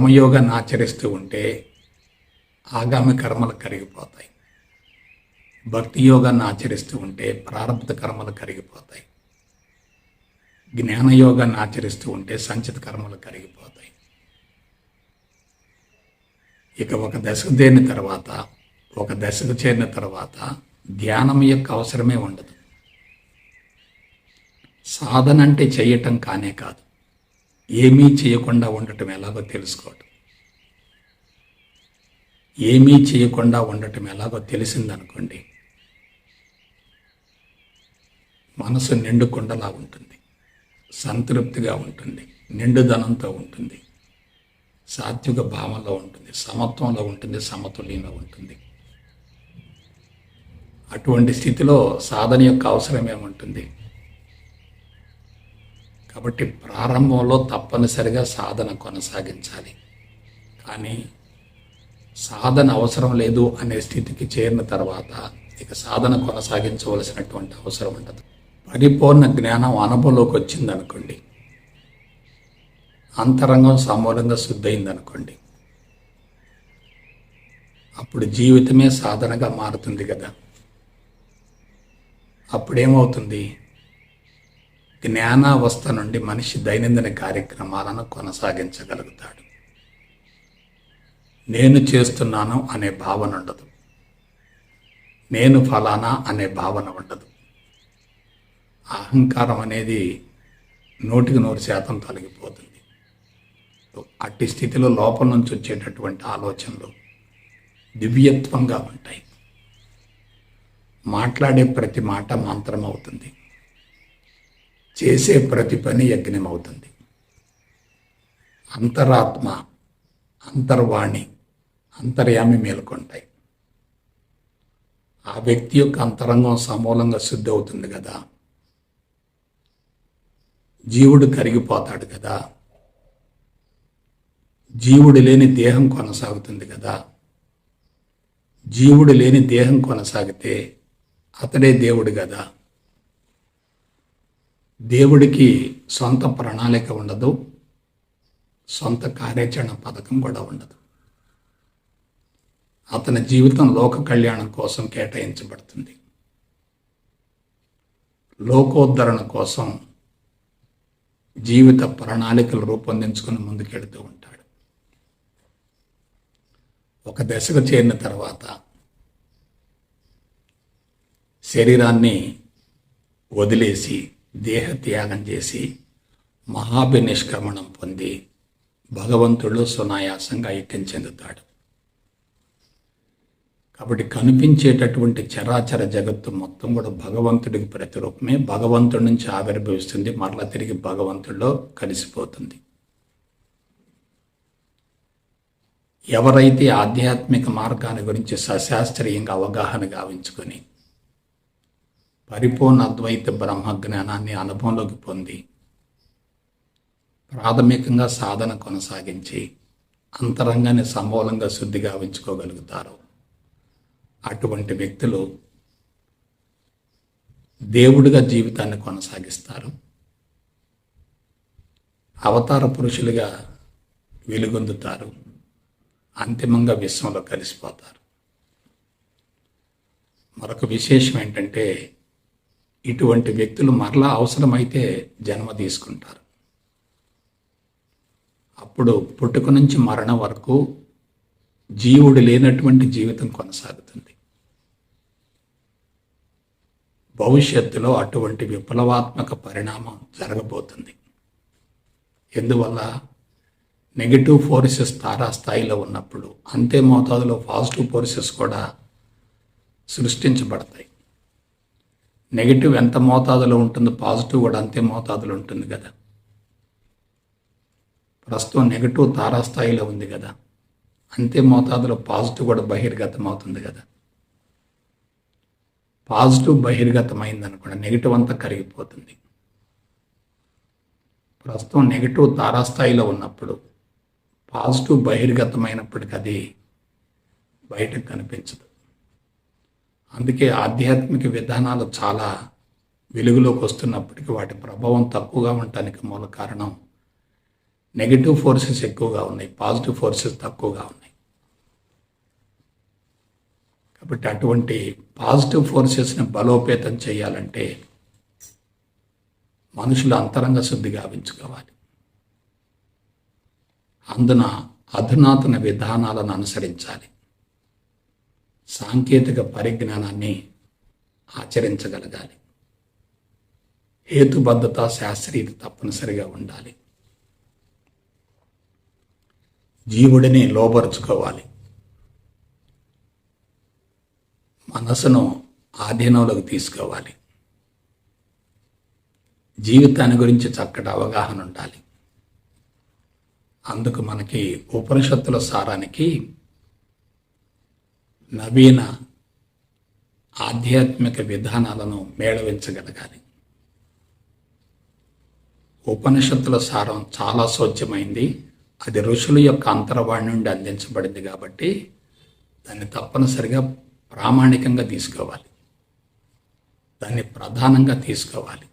కర్మయోగాన్ని ఆచరిస్తూ ఉంటే ఆగామి కర్మలు కరిగిపోతాయి. భక్తి యోగాన్ని ఆచరిస్తూ ఉంటే ప్రారంభ కర్మలు కరిగిపోతాయి. జ్ఞానయోగాన్ని ఆచరిస్తూ ఉంటే సంచిత కర్మలు కరిగిపోతాయి. ఇక ఒక దశకు చేరిన తర్వాత ఒక దశకు చేరిన తర్వాత ధ్యానం యొక్క అవసరమే ఉండదు. సాధన అంటే చేయటం కానే కాదు. ఏమీ చేయకుండా ఉండటం ఎలాగో తెలుసుకోవటం. ఏమీ చేయకుండా ఉండటం ఎలాగో తెలిసిందనుకోండి మనసు నిండుకుండలా ఉంటుంది సంతృప్తిగా ఉంటుంది నిండుదనంతో ఉంటుంది సాత్విక భావంలో ఉంటుంది సమత్వంలో ఉంటుంది సమతుల్యంలో ఉంటుంది. అటువంటి స్థితిలో సాధన యొక్క అవసరం ఏముంటుంది కాబట్టి ప్రారంభంలో తప్పనిసరిగా సాధన కొనసాగించాలి. కానీ సాధన అవసరం లేదు అనే స్థితికి చేరిన తర్వాత ఇక సాధన కొనసాగించవలసినటువంటి అవసరం ఉండదు. పరిపూర్ణ జ్ఞానం అనుభవంలోకి వచ్చిందనుకోండి. అంతరంగం సమూలంగా శుద్ధయిందనుకోండి. అప్పుడు జీవితమే సాధనగా మారుతుంది కదా. అప్పుడేమవుతుంది? జ్ఞానావస్థ నుండి మనిషి దైనందిన కార్యక్రమాలను కొనసాగించగలుగుతాడు. నేను చేస్తున్నాను అనే భావన ఉండదు. నేను ఫలానా అనే భావన ఉండదు. అహంకారం అనేది నూటికి నూరు శాతం తొలగిపోతుంది. అట్టి స్థితిలో లోపల నుంచి వచ్చేటటువంటి ఆలోచనలు దివ్యత్వంగా ఉంటాయి. మాట్లాడే ప్రతి మాట మంత్రం అవుతుంది చేసే ప్రతి పని యజ్ఞం అవుతుంది అంతరాత్మ అంతర్వాణి అంతర్యామి మేల్కొంటాయి. ఆ వ్యక్తి యొక్క అంతరంగం సమూలంగా శుద్ధి అవుతుంది కదా. జీవుడు కరిగిపోతాడు కదా. జీవుడు లేని దేహం కొనసాగుతుంది కదా. జీవుడు లేని దేహం కొనసాగితే అతడే దేవుడు కదా. దేవుడికి సొంత ప్రణాళిక ఉండదు సొంత కార్యాచరణ పథకం కూడా ఉండదు. అతని జీవితం లోక కళ్యాణం కోసం కేటాయించబడుతుంది. లోకోద్ధరణ కోసం జీవిత ప్రణాళికలు రూపొందించుకుని ముందుకెడుతూ ఉంటాడు. ఒక దశకు చేరిన తర్వాత శరీరాన్ని వదిలేసి దేహ త్యాగం చేసి మహాభినిష్క్రమణం పొంది భగవంతుడు సునాయాసంగా ఐక్యం చెందుతాడు. కాబట్టి కనిపించేటటువంటి చరాచర జగత్తు మొత్తం కూడా భగవంతుడికి ప్రతిరూపమే. భగవంతుడి నుంచి ఆవిర్భవిస్తుంది. మరలా తిరిగి భగవంతుడిలో కలిసిపోతుంది. ఎవరైతే ఆధ్యాత్మిక మార్గాన్ని గురించి సశాస్త్రీయంగా అవగాహన గావించుకొని పరిపూర్ణ అద్వైత బ్రహ్మ జ్ఞానాన్ని అనుభవంలోకి పొంది ప్రాథమికంగా సాధన కొనసాగించి అంతరంగాన్ని సమూలంగా శుద్ధిగా ఉంచుకోగలుగుతారు అటువంటి వ్యక్తులు దేవుడిగా జీవితాన్ని కొనసాగిస్తారు. అవతార పురుషులుగా వెలుగొందుతారు. అంతిమంగా విశ్వంలో కలిసిపోతారు. మరొక విశేషం ఏంటంటే ఇటువంటి వ్యక్తులు మరలా అవసరమైతే జన్మ తీసుకుంటారు. అప్పుడు పుట్టుక నుంచి మరణం వరకు జీవుడు లేనటువంటి జీవితం కొనసాగుతుంది. భవిష్యత్తులో అటువంటి విప్లవాత్మక పరిణామం జరగబోతుంది. ఎందువల్ల? నెగిటివ్ ఫోర్సెస్ తారాస్థాయిలో ఉన్నప్పుడు అంతే మోతాదులో పాజిటివ్ ఫోర్సెస్ కూడా సృష్టించబడతాయి. నెగిటివ్ ఎంత మోతాదులో ఉంటుందో పాజిటివ్ కూడా అంతే మోతాదులో ఉంటుంది కదా. ప్రస్తుతం నెగిటివ్ తారాస్థాయిలో ఉంది కదా. అంతే మోతాదులో పాజిటివ్ కూడా బహిర్గతం అవుతుంది కదా. పాజిటివ్ బహిర్గతమైంది అనుకోండి నెగిటివ్ అంతా కరిగిపోతుంది. ప్రస్తుతం నెగిటివ్ తారాస్థాయిలో ఉన్నప్పుడు పాజిటివ్ బహిర్గతమైనప్పటికీ అది బయటకు కనిపించదు. అందుకే ఆధ్యాత్మిక విధానాలు చాలా వెలుగులోకి వస్తున్నప్పటికీ వాటి ప్రభావం తక్కువగా ఉండటానికి మూల కారణం నెగిటివ్ ఫోర్సెస్ ఎక్కువగా ఉన్నాయి పాజిటివ్ ఫోర్సెస్ తక్కువగా ఉన్నాయి. కాబట్టి అటువంటి పాజిటివ్ ఫోర్సెస్ని బలోపేతం చేయాలంటే మనుషులు అంతరంగ శుద్ధి గావించుకోవాలి. అందున అధునాతన విధానాలను అనుసరించాలి. సాంకేతిక పరిజ్ఞానాన్ని ఆచరించగలగాలి. హేతుబద్ధత శాస్త్రీయత తప్పనిసరిగా ఉండాలి. జీవుడిని లోపరుచుకోవాలి మనసును ఆధీనంలోకి తీసుకోవాలి. జీవితాన్ని గురించి చక్కటి అవగాహన ఉండాలి. అందుకు మనకి ఉపనిషత్తుల సారానికి నవీన ఆధ్యాత్మిక విధానాలను మేళవించగలగాలి. ఉపనిషత్తుల సారం చాలా సోచ్యమైంది అది ఋషుల యొక్క అంతర్వాణి నుండి అందించబడింది కాబట్టి దాన్ని తప్పనిసరిగా ప్రామాణికంగా తీసుకోవాలి. దాన్ని ప్రధానంగా తీసుకోవాలి.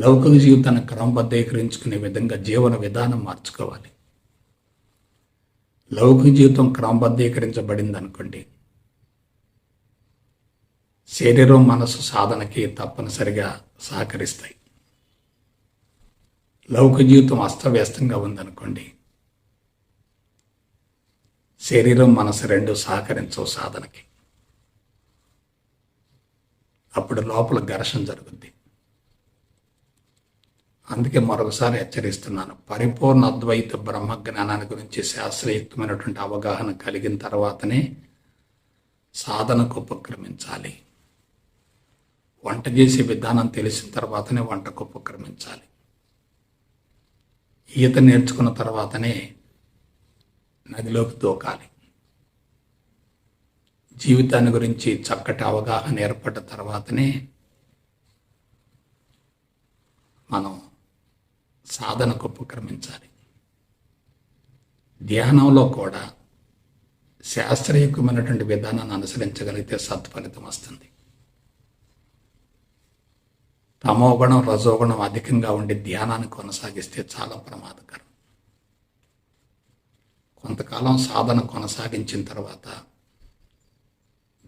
లౌకిక జీవితాన్ని క్రమబద్ధీకరించుకునే విధంగా జీవన విధానం మార్చుకోవాలి. లౌకిక జీవితం క్రమబద్ధీకరించబడింది అనుకోండి శరీరం మనసు సాధనకి తప్పనిసరిగా సహకరిస్తాయి. లౌకిక జీవితం అస్తవ్యస్తంగా ఉందనుకోండి. శరీరం మనసు రెండు సహకరించవు సాధనకి. అప్పుడు లోపల ఘర్షణ జరుగుద్ది. అందుకే మరొకసారి హెచ్చరిస్తున్నాను. పరిపూర్ణ అద్వైత బ్రహ్మ జ్ఞానాన్ని గురించి శాస్త్రయుక్తమైనటువంటి అవగాహన కలిగిన తర్వాతనే సాధనకు ఉపక్రమించాలి. వంట చేసే విధానం తెలిసిన తర్వాతనే వంటకు ఉపక్రమించాలి. ఈత నేర్చుకున్న తర్వాతనే నదిలోకి దూకాలి. జీవితాన్ని గురించి చక్కటి అవగాహన ఏర్పడ్డ తర్వాతనే మనం సాధనకు ఉపక్రమించాలి ధ్యానంలో కూడా శాస్త్రయుక్తమైనటువంటి విధానాన్ని అనుసరించగలిగితే సత్ఫలితం వస్తుంది. తమోగుణం రజోగుణం అధికంగా ఉండి ధ్యానాన్ని కొనసాగిస్తే చాలా ప్రమాదకరం. కొంతకాలం సాధన కొనసాగించిన తర్వాత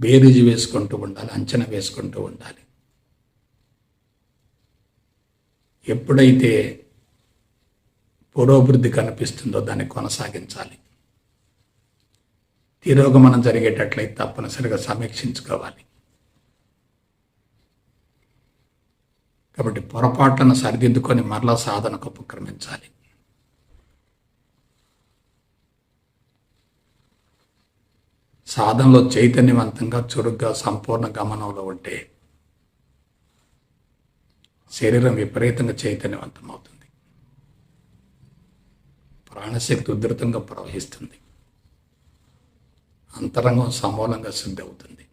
బేరీజు వేసుకుంటూ ఉండాలి అంచనా వేసుకుంటూ ఉండాలి. ఎప్పుడైతే పురోభివృద్ధి కనిపిస్తుందో దాన్ని కొనసాగించాలి. తిరోగమనం జరిగేటట్లయితే తప్పనిసరిగా సమీక్షించుకోవాలి. కాబట్టి పొరపాట్లను సరిదిద్దుకొని మరలా సాధనకు ఉపక్రమించాలి. సాధనలో చైతన్యవంతంగా చురుగ్గా సంపూర్ణ గమనంలో ఉంటే శరీరం విపరీతంగా చైతన్యవంతం అవుతుంది ప్రాణశక్తి ఉధృతంగా ప్రవహిస్తుంది. అంతరంగం సమూలంగా శుద్ధి అవుతుంది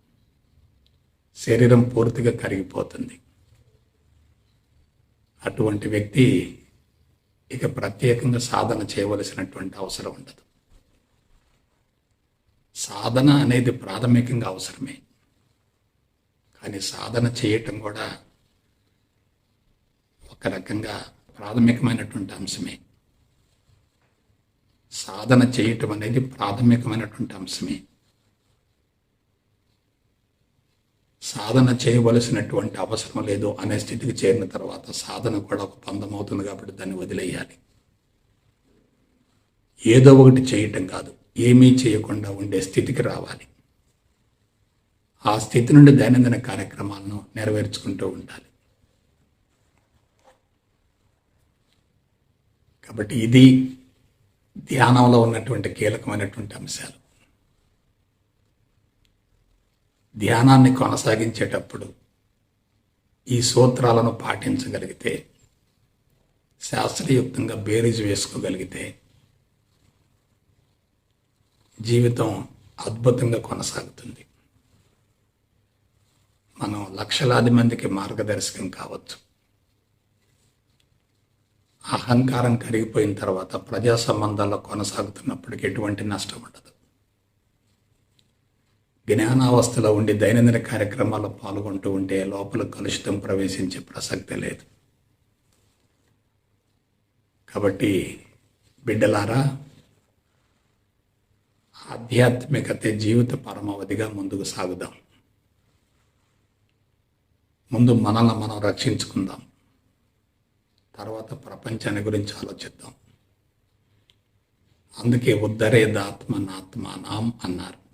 శరీరం పూర్తిగా కరిగిపోతుంది. అటువంటి వ్యక్తి ఇక ప్రత్యేకంగా సాధన చేయవలసినటువంటి అవసరం ఉండదు. సాధన అనేది ప్రాథమికంగా అవసరమే. కానీ సాధన చేయటం కూడా ఒక రకంగా ప్రాథమికమైనటువంటి అంశమే. సాధన చేయటం అనేది ప్రాథమికమైనటువంటి అంశమే. సాధన చేయవలసినటువంటి అవసరం లేదు అనే స్థితికి చేరిన తర్వాత సాధన కూడా ఒక పందం అవుతుంది కాబట్టి దాన్ని వదిలేయాలి. ఏదో ఒకటి చేయటం కాదు ఏమీ చేయకుండా ఉండే స్థితికి రావాలి. ఆ స్థితి నుండి దైనందిన కార్యక్రమాలను నెరవేర్చుకుంటూ ఉండాలి. కాబట్టి ఇది ధ్యానంలో ఉన్నటువంటి కీలకమైనటువంటి అంశాలు. ధ్యానాన్ని కొనసాగించేటప్పుడు ఈ సూత్రాలను పాటించగలిగితే శాస్త్రయుక్తంగా బేరీజు వేసుకోగలిగితే జీవితం అద్భుతంగా కొనసాగుతుంది. మనం లక్షలాది మందికి మార్గదర్శకం కావచ్చు. అహంకారం కరిగిపోయిన తర్వాత ప్రజా సంబంధాల్లో కొనసాగుతున్నప్పటికీ ఎటువంటి నష్టం ఉండదు. జ్ఞానావస్థలో ఉండి దైనందిన కార్యక్రమాల్లో పాల్గొంటూ ఉంటే లోపల కలుషితం ప్రవేశించే ప్రసక్తే లేదు. కాబట్టి బిడ్డలారా ఆధ్యాత్మికత జీవిత పరమావధిగా ముందుకు సాగుదాం. ముందు మనల్ని మనం రక్షించుకుందాం. తర్వాత ప్రపంచాన్ని గురించి ఆలోచిద్దాం. అందుకే ఉద్ధరేదాత్మ నాత్మానాం అన్నారు.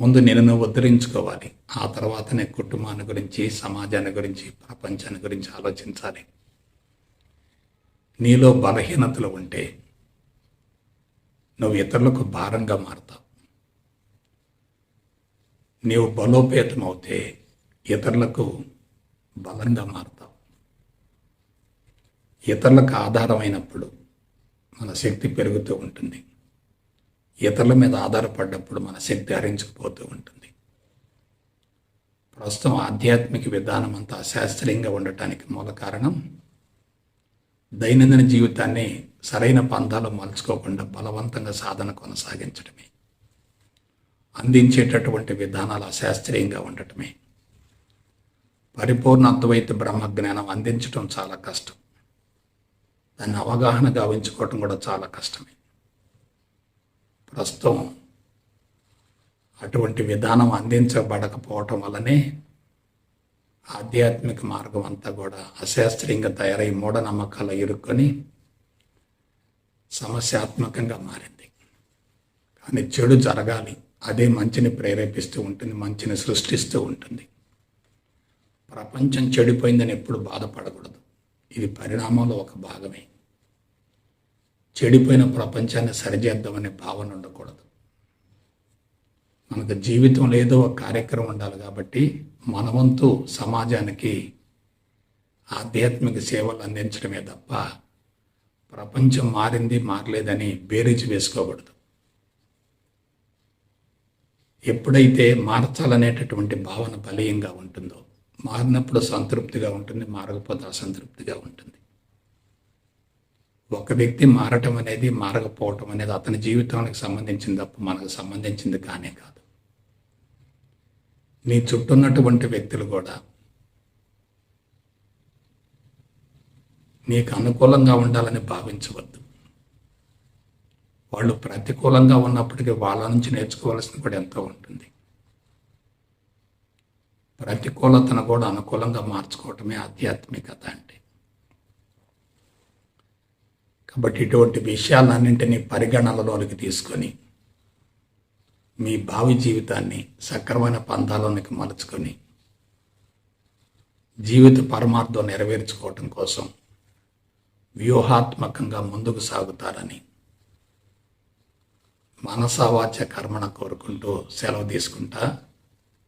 ముందు నేను నువ్వు ఉద్ధరించుకోవాలి. ఆ తర్వాతనే కుటుంబాన్ని గురించి సమాజాన్ని గురించి ప్రపంచాన్ని గురించి ఆలోచించాలి. నీలో బలహీనతలు ఉంటే నువ్వు ఇతరులకు భారంగా మారుతావు. నీవు బలోపేతం అవుతే ఇతరులకు బలంగా మారుతావు. ఇతరులకు ఆధారమైనప్పుడు మన శక్తి పెరుగుతూ ఉంటుంది. ఇతరుల మీద ఆధారపడ్డప్పుడు మన శక్తి హరించుకుపోతూ ఉంటుంది. ప్రస్తుతం ఆధ్యాత్మిక విధానం అంతా శాస్త్రీయంగా ఉండటానికి మూల కారణం దైనందిన జీవితాన్ని సరైన పంథాలు మలుచుకోకుండా బలవంతంగా సాధన కొనసాగించడమే అందించేటటువంటి విధానాలు అశాస్త్రీయంగా ఉండటమే. పరిపూర్ణ అద్వైత బ్రహ్మజ్ఞానం అందించడం చాలా కష్టం. దాన్ని అవగాహన గావించుకోవటం కూడా చాలా కష్టమే. ప్రస్తుతం అటువంటి విధానం అందించబడకపోవటం వల్లనే ఆధ్యాత్మిక మార్గం అంతా కూడా అశాస్త్రీయంగా తయారై మూఢనమ్మకాలు ఇరుక్కొని సమస్యాత్మకంగా మారింది. కానీ చెడు జరగాలి. అదే మంచిని ప్రేరేపిస్తూ ఉంటుంది మంచిని సృష్టిస్తూ ఉంటుంది. ప్రపంచం చెడిపోయిందని ఎప్పుడు బాధపడకూడదు. ఇది పరిణామంలో ఒక భాగమే. చెడిపోయిన ప్రపంచాన్ని సరిచేద్దామనే భావన ఉండకూడదు. మనకు జీవితం లేదో ఒక కార్యక్రమం ఉండాలి కాబట్టి మనవంతు సమాజానికి ఆధ్యాత్మిక సేవలు అందించడమే తప్ప ప్రపంచం మారింది మారలేదని బేరీజు వేసుకోకూడదు. ఎప్పుడైతే మార్చాలనేటటువంటి భావన బలీయంగా ఉంటుందో మారినప్పుడు సంతృప్తిగా ఉంటుంది మారకపోతే అసంతృప్తిగా ఉంటుంది. ఒక వ్యక్తి మారటం అనేది మారకపోవటం అనేది అతని జీవితానికి సంబంధించింది తప్ప మనకు సంబంధించింది కానే కాదు. నీ చుట్టూ ఉన్నటువంటి వ్యక్తులు కూడా నీకు అనుకూలంగా ఉండాలని భావించవద్దు. వాళ్ళు ప్రతికూలంగా ఉన్నప్పటికీ వాళ్ళ నుంచి నేర్చుకోవాల్సింది కూడా ఎంతో ఉంటుంది. ప్రతికూలతను కూడా అనుకూలంగా మార్చుకోవటమే ఆధ్యాత్మికత అంటే. కాబట్టి ఇటువంటి విషయాలన్నింటినీ పరిగణనలోనికి తీసుకొని మీ భావి జీవితాన్ని సక్రమైన పంథాలోనికి మలుచుకొని జీవిత పరమార్థం నెరవేర్చుకోవటం కోసం వ్యూహాత్మకంగా ముందుకు సాగుతారని మనసావాచ్య కర్మణ కోరుకుంటూ సెలవు తీసుకుంటా.